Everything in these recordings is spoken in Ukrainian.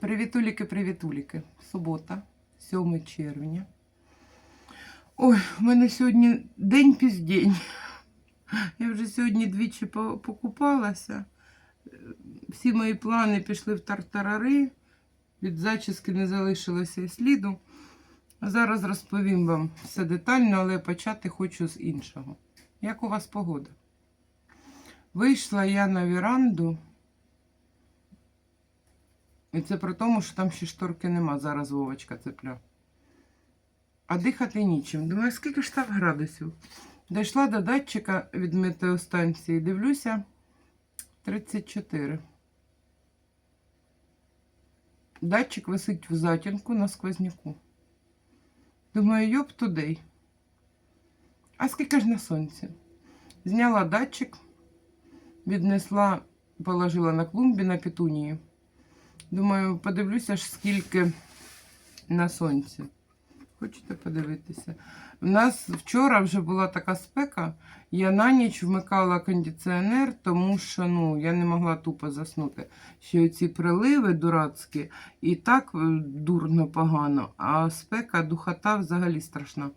Привітуліки, привітуліки. Субота, 7 червня. Ой, в мене сьогодні день піздень. Я вже сьогодні двічі покупалася. Всі мої плани пішли в тартарари. Від зачіски не залишилося і сліду. Зараз розповім вам все детально, але почати хочу з іншого. Як у вас погода? Вийшла я на віранду. І це при тому, що там ще шторки нема. Зараз Вовочка цепля. А дихати нічим. Думаю, скільки ж так градусів? Дійшла до датчика від метеостанції. Дивлюся 34. Датчик висить в затінку на сквозняку. Думаю, йоп тудей. А скільки ж на сонці? Зняла датчик, віднесла, положила на клумбі на петунії. Думаю, подивлюся скільки на сонці. Хочете подивитися? У нас вчора вже була така спека. Я на ніч вмикала кондиціонер, тому що ну, я не могла тупо заснути. Ще оці приливи дурацькі, і так е, дурно погано, а спека, духота взагалі страшна.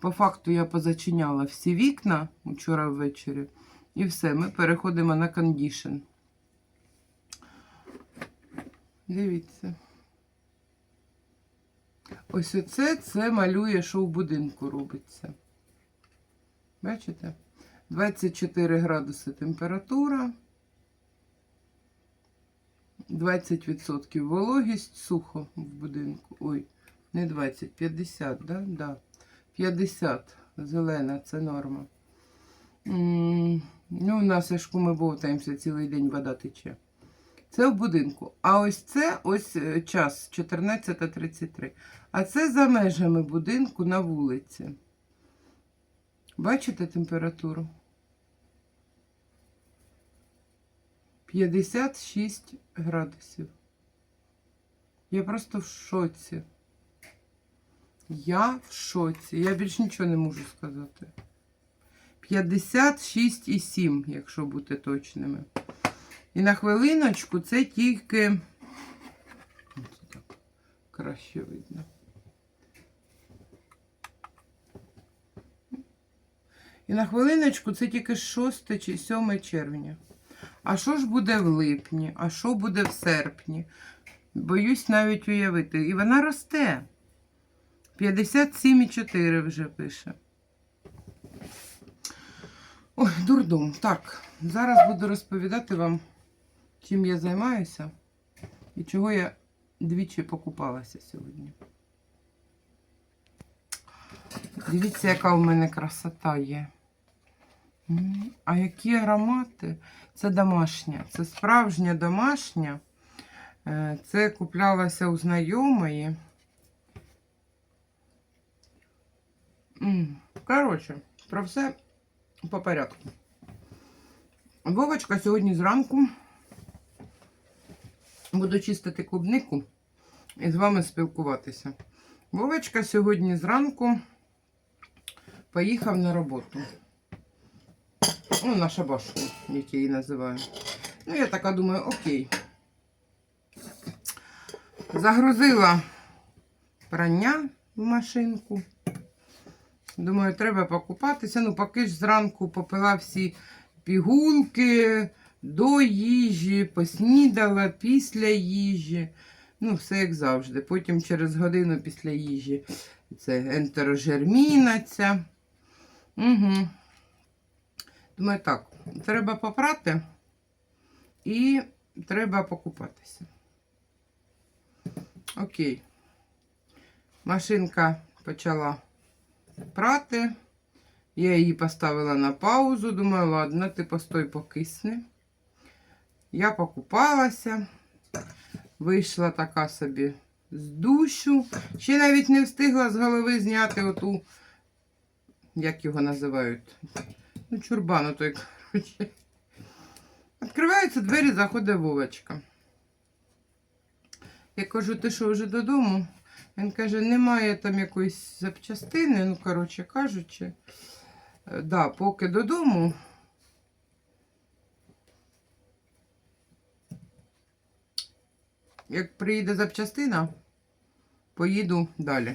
По факту я позачиняла всі вікна вчора ввечері. І все, ми переходимо на кондішн. Дивіться. Ось оце це малює, що в будинку робиться. Бачите? 24 градуси температура. 20% вологість сухо в будинку. Ой, не 20, 50, да? Да. 50 зелена, це норма. Ну, у нас ж ми бовтаємося цілий день вода тече. Це в будинку. А ось це ось е, час 14.33. А це за межами будинку на вулиці. Бачите температуру? 56 градусів. Я просто в шоці. Я в шоці. Я більш нічого не можу сказати. 56,7, якщо бути точними. І на хвилиночку це тільки. Ось так краще видно. І на хвилиночку це тільки 6 чи 7 червня. А що ж буде в липні? А що буде в серпні? Боюсь навіть уявити. І вона росте. 57,4 вже пише. Ой, дурдом. Так, зараз буду розповідати вам, чим я займаюся і чого я двічі покупалася сьогодні. Дивіться, яка в мене красота є. А які аромати? Це домашня, це справжня домашня. Е, Це куплялася у знайомої. Коротше, про все по порядку. Вовочка сьогодні зранку буду чистити клубнику і з вами спілкуватися. Вовочка сьогодні зранку поїхав на роботу. Ну, на шабашку, як я її називаю. Ну, я така думаю, окей. Загрузила прання в машинку. Думаю, треба покупатися. Ну, поки ж зранку попила всі пігулки до їжі, поснідала після їжі. Ну, все як завжди. Потім через годину після їжі це ентерожерміна ця. Угу. Думаю, так, треба попрати і треба покупатися. Окей. Машинка почала прати. Я її поставила на паузу. Думаю, ладно, ти постой покисни. Я покупалася, вийшла така собі з душу. Ще навіть не встигла з голови зняти оту, як його називають. Ну, чурбану той, коротше. Відкриваються двері, заходить Вовочка. Я кажу, ти що вже додому? Він каже, немає там якоїсь запчастини, ну, коротше кажучи. Е, Да, поки додому. Як приїде запчастина, поїду далі.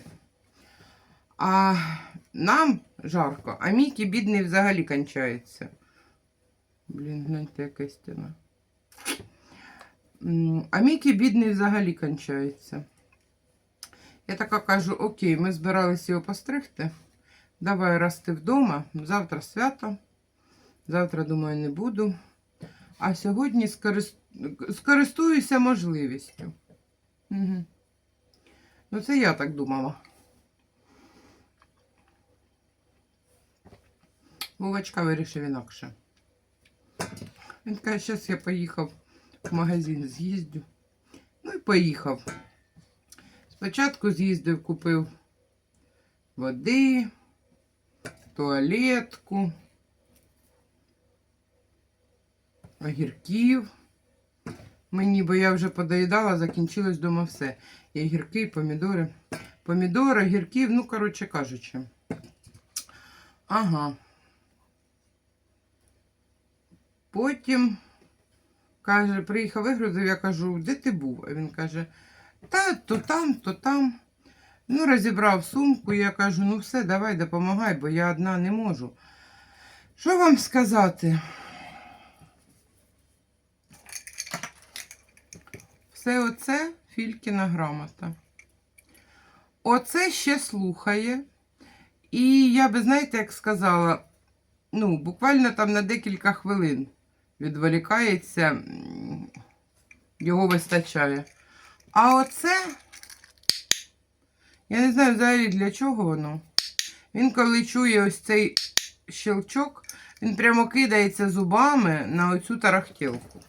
А нам жарко, а Мікі бідний взагалі кончається. Блін, гляньте, яка стіна. А Мікі бідний взагалі кончається. Я така кажу: окей, ми збиралися його постригти. Давай рости вдома. Завтра свято. Завтра, думаю, не буду. А сьогодні скорис... скористуюся можливістю. Угу. Ну, це я так думала. Вовочка вирішив інакше. Він каже, зараз я поїхав в магазин, з'їздю. Ну і поїхав. Спочатку з'їздив, купив води, туалетку, огірків. Мені, бо я вже подоїдала, закінчилось дома все. І огірки, і помідори. Помідори, огірків, ну, коротше кажучи. Ага. Потім каже, приїхав вигрузив, я кажу, де ти був? А він каже, та то там, то там. Ну, розібрав сумку, я кажу, ну все, давай допомагай, бо я одна не можу. Що вам сказати? Все оце Фількіна грамота. Оце ще слухає. І я би, знаєте, як сказала, ну, буквально там на декілька хвилин відволікається, його вистачає. А оце, я не знаю взагалі для чого воно. Він, коли чує ось цей щелчок, він прямо кидається зубами на оцю тарахтілку.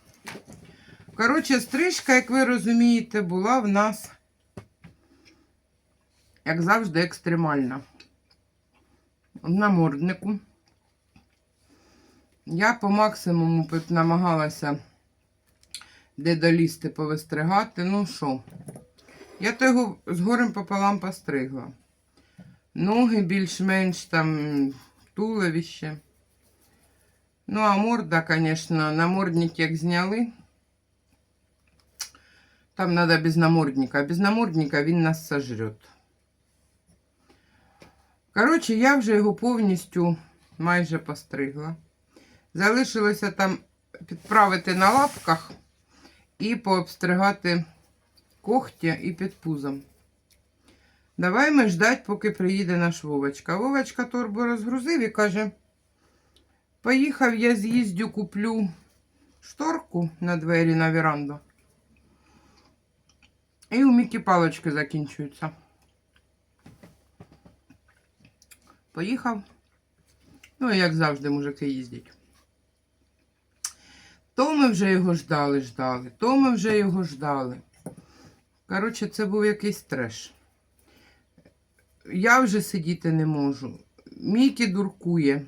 Коротше, стрижка, як ви розумієте, була в нас, як завжди, екстремальна. В наморднику. Я по максимуму намагалася де долізти повистригати. Ну що, я то його з горем пополам постригла. Ноги більш-менш там туловище. Ну, а морда, звісно, намордник як зняли. Там треба без намордника. Без намордника він нас сожрет. Коротше, я вже його повністю майже постригла. Залишилося там підправити на лапках і пообстригати когті і під пузом. Давай ми ждать, поки приїде наш Вовочка. Вовочка торбу розгрузив і каже: Поїхав, я з'їздю, куплю шторку на двері на веранду. І у Мікі палочки закінчуються. Поїхав. Ну, як завжди, мужики їздять. То ми вже його ждали, ждали, то ми вже його ждали. Коротше, це був якийсь треш. Я вже сидіти не можу. Мікі дуркує.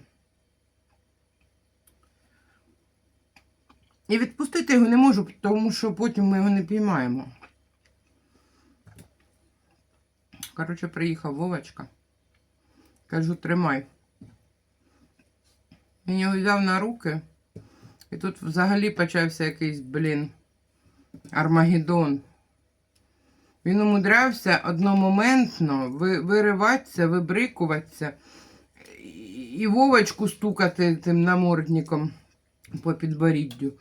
І відпустити його не можу, тому що потім ми його не піймаємо. Коротше, приїхав Вовочка. Кажу, тримай. Він його взяв на руки. І тут взагалі почався якийсь, блін, Армагеддон. Він умудрявся одномоментно вириватися, вибрикуватися і Вовочку стукати тим намордником по підборіддю.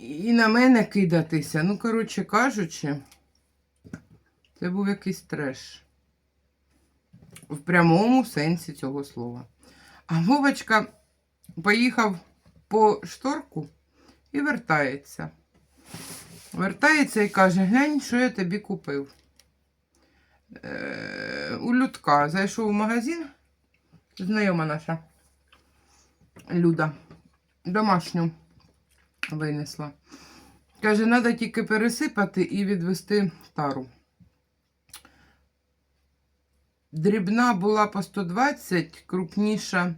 І на мене кидатися. Ну, коротше кажучи, це був якийсь треш. В прямому сенсі цього слова. А Вовочка поїхав по шторку і вертається. Вертається і каже: глянь, що я тобі купив. Е, у Людка зайшов в магазин, знайома наша Люда, домашню винесла. Каже, треба тільки пересипати і відвести тару. Дрібна була по 120, крупніша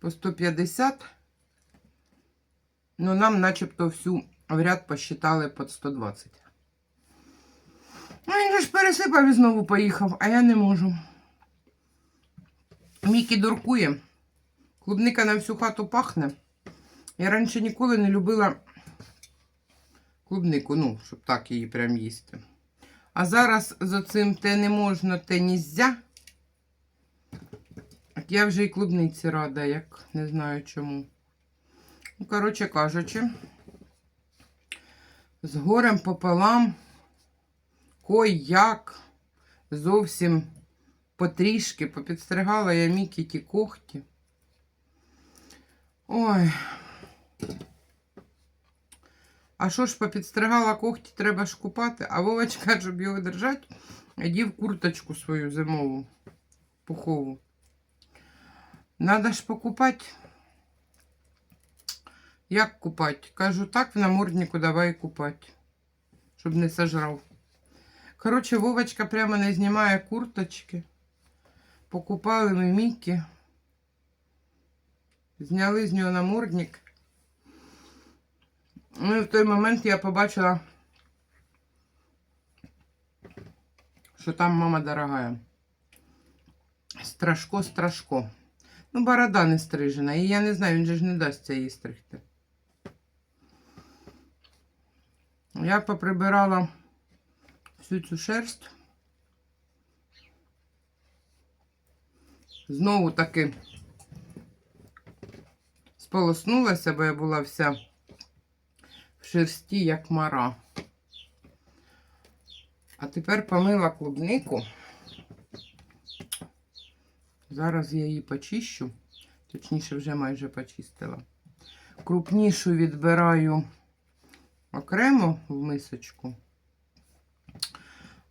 по 150. Ну, нам начебто всю в ряд посчитали під 120. Ну, він же ж пересипав і знову поїхав, а я не можу. Мікі дуркує. Клубника на всю хату пахне. Я раніше ніколи не любила Клубнику, ну, щоб так її прям їсти. А зараз з оцим те не можна, те нельзя. Я вже і клубниці рада, як не знаю чому. Ну, коротше кажучи, з горем пополам, кой як, зовсім потрішки попідстригала я Мікі ті когті. Ой. А що ж попідстригала когті, треба ж купати, а Вовочка, щоб його держати, одів курточку свою зимову, пухову. Надо ж покупати. Як купати? Кажу, так в наморднику давай купати, щоб не сожрав. Коротше, Вовочка прямо не знімає курточки. Покупали ми Мікі. Зняли з нього намордник. Ну і в той момент я побачила, що там мама дорогая. Страшко, страшко. Ну, борода не стрижена. І я не знаю, він же ж не дасть її стригти. Я поприбирала всю цю шерсть. Знову таки сполоснулася, бо я була вся в шерсті, як мара. А тепер помила клубнику. Зараз я її почищу, точніше, вже майже почистила. Крупнішу відбираю окремо в мисочку,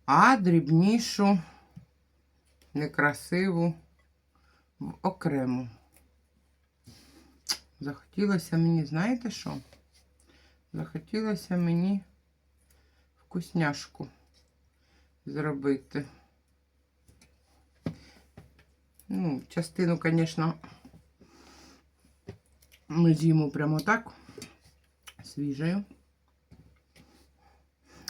а дрібнішу, некрасиву в окремо. Захотілося мені, знаєте що? Захотілося мені вкусняшку зробити. Ну, частину, звісно, ми з'їмо прямо так, свіжою.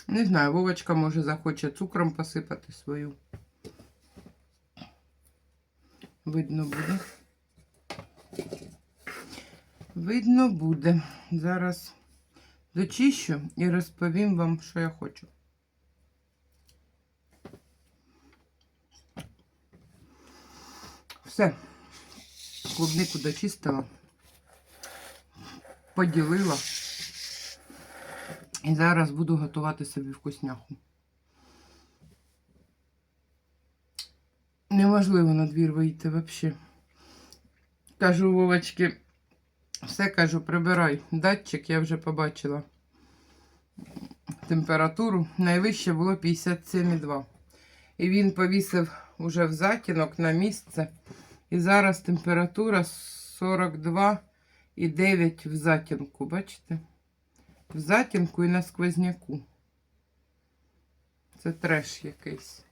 Не знаю, Вовочка може захоче цукром посипати свою. Видно буде. Видно буде. Зараз дочищу і розповім вам, що я хочу. Все. Клубнику дочистила, поділила. І зараз буду готувати собі вкусняху. Неможливо на двір вийти взагалі. Кажу Вовочки, все кажу, прибирай. Датчик я вже побачила температуру. Найвище було 57,2. І він повісив уже в затінок на місце. І зараз температура 42,9 в затінку. Бачите? В затінку і на сквозняку. Це треш якийсь.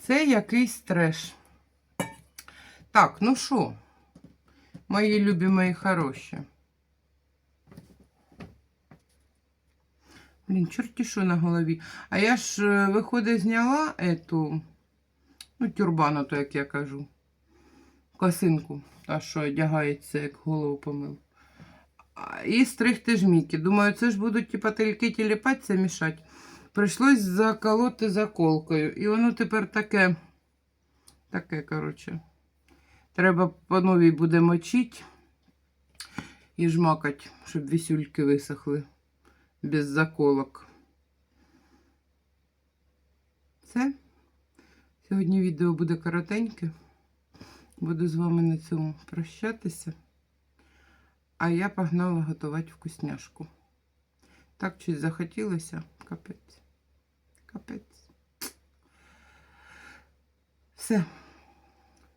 Це якийсь треш. Так, ну що, мої любі, мої хороші. Блін, чорті що на голові. А я ж, е, виходить, зняла ету, ну, тюрбану, то як я кажу, косинку, та що одягається, як голову помив. І стригти жміки. Думаю, це ж будуть типа тільки тіліпатися мішати. Прийшлось заколоти заколкою. І воно тепер таке, таке, коротше. Треба по новій буде мочити і жмакати, щоб вісюльки висохли без заколок. Все. Сьогодні відео буде коротеньке. Буду з вами на цьому прощатися. А я погнала готувати вкусняшку. Так щось захотілося. Капець. Капець. Все.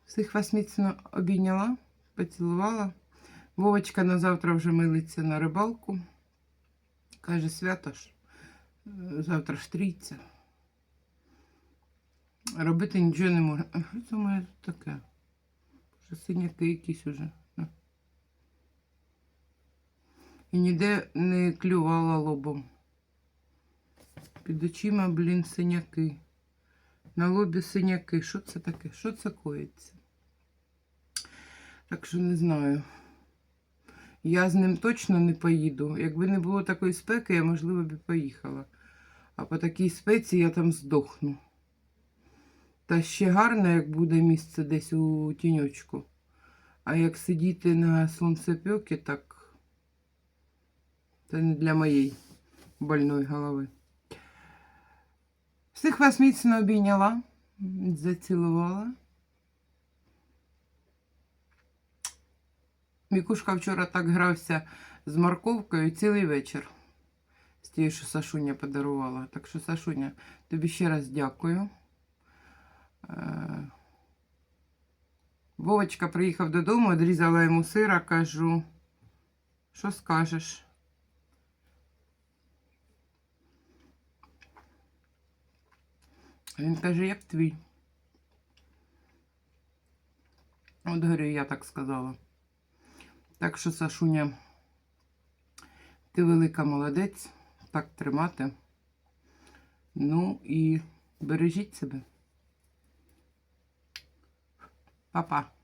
Всіх вас міцно обійняла, поцілувала. Вовочка на завтра вже милиться на рибалку. Каже, свято ж, е, завтра ж трійця. Робити нічого не можна. А що це моє таке? Вже синяки якісь уже. І ніде не клювала лобом. Під очима, блін, синяки. На лобі синяки. Що це таке? Що це коїться? Так що не знаю. Я з ним точно не поїду. Якби не було такої спеки, я, можливо, б поїхала. А по такій спеці я там здохну. Та ще гарно, як буде місце десь у тіньочку. А як сидіти на сонцепьокі, так це не для моєї больної голови. Всіх вас міцно обійняла, зацілувала. Мікушка вчора так грався з морковкою цілий вечір. З тією, що Сашуня подарувала. Так що, Сашуня, тобі ще раз дякую. Е, Вовочка приїхав додому, відрізала йому сира, кажу, що скажеш? Він каже, як твій. От говорю, я так сказала. Так що, Сашуня, ти велика молодець, так тримати. Ну і бережіть себе. 爸爸